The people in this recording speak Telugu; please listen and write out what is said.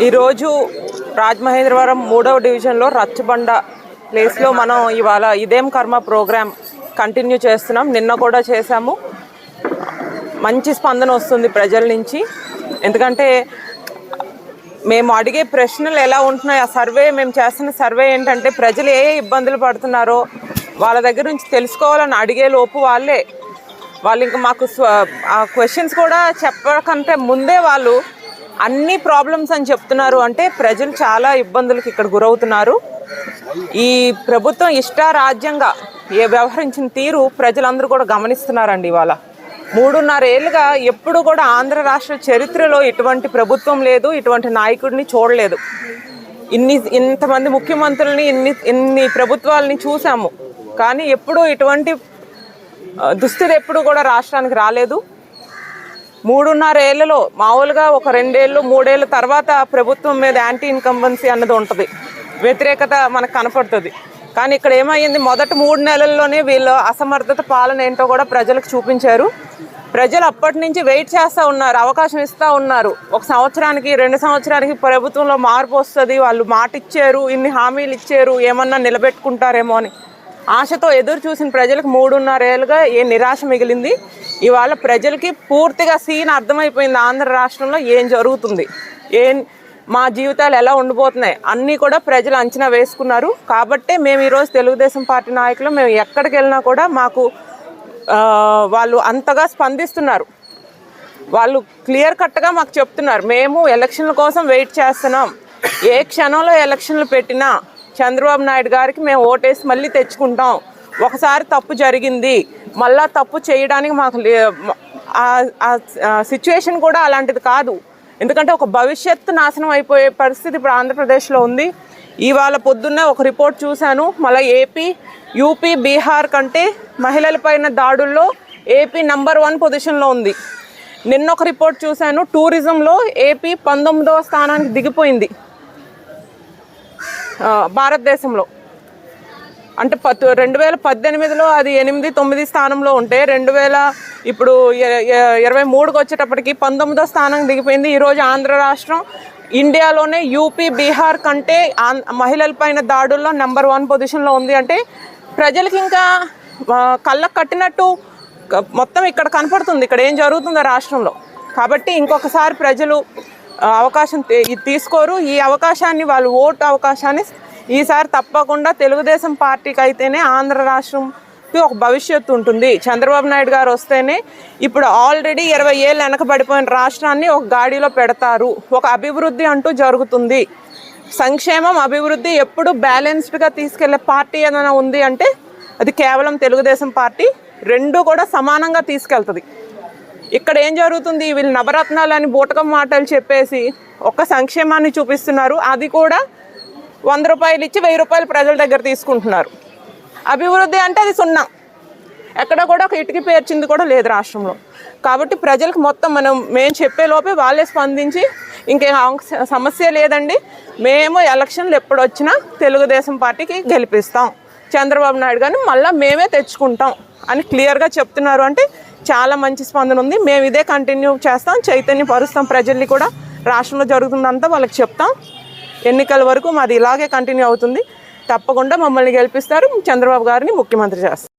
ఈరోజు రాజమహేంద్రవరం మూడవ డివిజన్లో రచ్చబండ ప్లేస్లో మనం ఇవాళ ఇదేం కర్మ ప్రోగ్రామ్ కంటిన్యూ చేస్తున్నాం. నిన్న కూడా చేశాము. మంచి స్పందన వస్తుంది ప్రజల నుంచి. ఎందుకంటే మేము అడిగే ప్రశ్నలు ఎలా ఉంటున్నాయి? ఆ సర్వే మేము చేస్తున్న సర్వే ఏంటంటే ప్రజలు ఏ ఏ ఇబ్బందులు పడుతున్నారో వాళ్ళ దగ్గర నుంచి తెలుసుకోవాలని అడిగే లోపు వాళ్ళే. వాళ్ళు ఇంకా మాకు స్వ- ఆ క్వశ్చన్స్ కూడా చెప్పకంటే ముందే వాళ్ళు అన్ని ప్రాబ్లమ్స్ అని చెప్తున్నారు అంటే ప్రజలు చాలా ఇబ్బందులకు ఇక్కడ గురవుతున్నారు. ఈ ప్రభుత్వం ఇష్టారాజ్యంగా ఏ వ్యవహరించిన తీరు ప్రజలందరూ కూడా గమనిస్తున్నారండి ఇవాళ. మూడున్నర ఏళ్ళుగా ఎప్పుడు కూడా ఆంధ్ర రాష్ట్ర చరిత్రలో ఇటువంటి ప్రభుత్వం లేదు ఇటువంటి నాయకుడిని చూడలేదు. ఇన్ని ఇంతమంది ముఖ్యమంత్రుల్ని ఇన్ని ఇన్ని ప్రభుత్వాలని చూసాము. కానీ ఎప్పుడు ఇటువంటి దుస్థితి ఎప్పుడు కూడా రాష్ట్రానికి రాలేదు. మూడున్నర ఏళ్ళలో మామూలుగా ఒక రెండేళ్ళు మూడేళ్ళ తర్వాత ప్రభుత్వం మీద యాంటీ ఇన్కంబెన్సీ అన్నది ఉంటుంది. వ్యతిరేకత మనకు కనపడుతుంది. కానీ ఇక్కడ ఏమైంది? మొదటి మూడు నెలల్లోనే వీళ్ళు అసమర్థత పాలన ఏంటో కూడా ప్రజలకు చూపించారు. ప్రజలు అప్పటి నుంచి వెయిట్ చేస్తూ ఉన్నారు అవకాశం ఇస్తూ ఉన్నారు. ఒక సంవత్సరానికి రెండు సంవత్సరానికి ప్రభుత్వంలో మార్పు వస్తుంది. వాళ్ళు మాట ఇచ్చారు ఇన్ని హామీలు ఇచ్చారు ఏమన్నా నిలబెట్టుకుంటారేమో అని. ఆశతో ఎదురు చూసిన ప్రజలకు మూడున్నర ఏళ్ళుగా ఏ నిరాశ మిగిలింది. ఇవాళ ప్రజలకి పూర్తిగా సీన్ అర్థమైపోయింది. ఆంధ్ర రాష్ట్రంలో ఏం జరుగుతుంది? ఏం మా జీవితాలు ఎలా ఉండిపోతున్నాయి? అన్నీ కూడా ప్రజలు అంచనా వేసుకున్నారు. కాబట్టే మేము ఈరోజు తెలుగుదేశం పార్టీ నాయకులు మేము ఎక్కడికి వెళ్ళినా కూడా మాకు వాళ్ళు అంతగా స్పందిస్తున్నారు. వాళ్ళు క్లియర్ కట్గా మాకు చెప్తున్నారు. మేము ఎలక్షన్ల కోసం వెయిట్ చేస్తున్నాం. ఏ క్షణంలో ఎలక్షన్లు పెట్టినా చంద్రబాబు నాయుడు గారికి మేము ఓటేసి మళ్ళీ తెచ్చుకుంటాం. ఒకసారి తప్పు జరిగింది మళ్ళా తప్పు చేయడానికి మాకు సిచ్యువేషన్ కూడా అలాంటిది కాదు. ఎందుకంటే ఒక భవిష్యత్తు నాశనం అయిపోయే పరిస్థితి ఇప్పుడు ఆంధ్రప్రదేశ్లో ఉంది. ఇవాళ పొద్దున్నే ఒక రిపోర్ట్ చూశాను మళ్ళీ ఏపీ యూపీ బీహార్ కంటే మహిళలపైన దాడుల్లో ఏపీ నంబర్ వన్ పొజిషన్లో ఉంది. నిన్న ఒక రిపోర్ట్ చూశాను టూరిజంలో ఏపీ పంతొమ్మిదవ స్థానానికి దిగిపోయింది. భారతదేశంలో. అంటే పత్ రెండు వేల పద్దెనిమిదిలో అది ఎనిమిది తొమ్మిది స్థానంలో ఉంటే రెండు వేల ఇప్పుడు ఇరవై మూడుకి వచ్చేటప్పటికి పంతొమ్మిదో స్థానం దిగిపోయింది. ఈరోజు ఆంధ్ర రాష్ట్రం ఇండియాలోనే యూపీ బీహార్ కంటే మహిళలపైన దాడుల్లో నెంబర్ వన్ పొజిషన్లో ఉంది అంటే ప్రజలకి ఇంకా కళ్ళకు కట్టినట్టు మొత్తం ఇక్కడ కనపడుతుంది. ఇక్కడ ఏం జరుగుతుందో రాష్ట్రంలో. కాబట్టి ఇంకొకసారి ప్రజలు అవకాశం తీ- ఇది తీసుకోరు. ఈ అవకాశాన్ని వాళ్ళు ఓటు అవకాశాన్ని ఈసారి తప్పకుండా తెలుగుదేశం పార్టీకి అయితేనే ఆంధ్ర రాష్ట్రంకి ఒక భవిష్యత్తు ఉంటుంది. చంద్రబాబు నాయుడు గారు వస్తేనే ఇప్పుడు ఆల్రెడీ ఇరవై ఏళ్ళు వెనకబడిపోయిన రాష్ట్రాన్ని ఒక గాడిలో పెడతారు. ఒక అభివృద్ధి అంటూ జరుగుతుంది. సంక్షేమం అభివృద్ధి ఎప్పుడు బ్యాలెన్స్డ్గా తీసుకెళ్ళే పార్టీ ఏదైనా ఉంది అంటే అది కేవలం తెలుగుదేశం పార్టీ రెండు కూడా సమానంగా తీసుకెళ్తుంది. ఇక్కడ ఏం జరుగుతుంది? వీళ్ళు నవరత్నాలని బూటకం మాటలు చెప్పేసి ఒక్క సంక్షేమాన్ని చూపిస్తున్నారు. అది కూడా వంద రూపాయలు ఇచ్చి వెయ్యి రూపాయలు ప్రజల దగ్గర తీసుకుంటున్నారు. అభివృద్ధి అంటే అది సున్నా. ఎక్కడ కూడా ఒక ఇటుకి పేర్చింది కూడా లేదు రాష్ట్రంలో. కాబట్టి ప్రజలకు మొత్తం మనం మేము చెప్పే లోపే వాళ్ళే స్పందించి ఇంకేం సమస్య లేదండి. మేము ఎలక్షన్లు ఎప్పుడు వచ్చినా తెలుగుదేశం పార్టీకి గెలిపిస్తాం. చంద్రబాబు నాయుడు గారిని మళ్ళీ మేమే తెచ్చుకుంటాం అని క్లియర్గా చెప్తున్నారు అంటే చాలా మంచి స్పందన ఉంది. మేము ఇదే కంటిన్యూ చేస్తాం చైతన్య పరుస్తాం ప్రజల్ని కూడా. రాష్ట్రంలో జరుగుతుందంతా వాళ్ళకి చెప్తాం. ఎన్నికల వరకు మాది ఇలాగే కంటిన్యూ అవుతుంది. తప్పకుండా మమ్మల్ని గెలిపిస్తారు. చంద్రబాబు గారిని ముఖ్యమంత్రి చేస్తారు.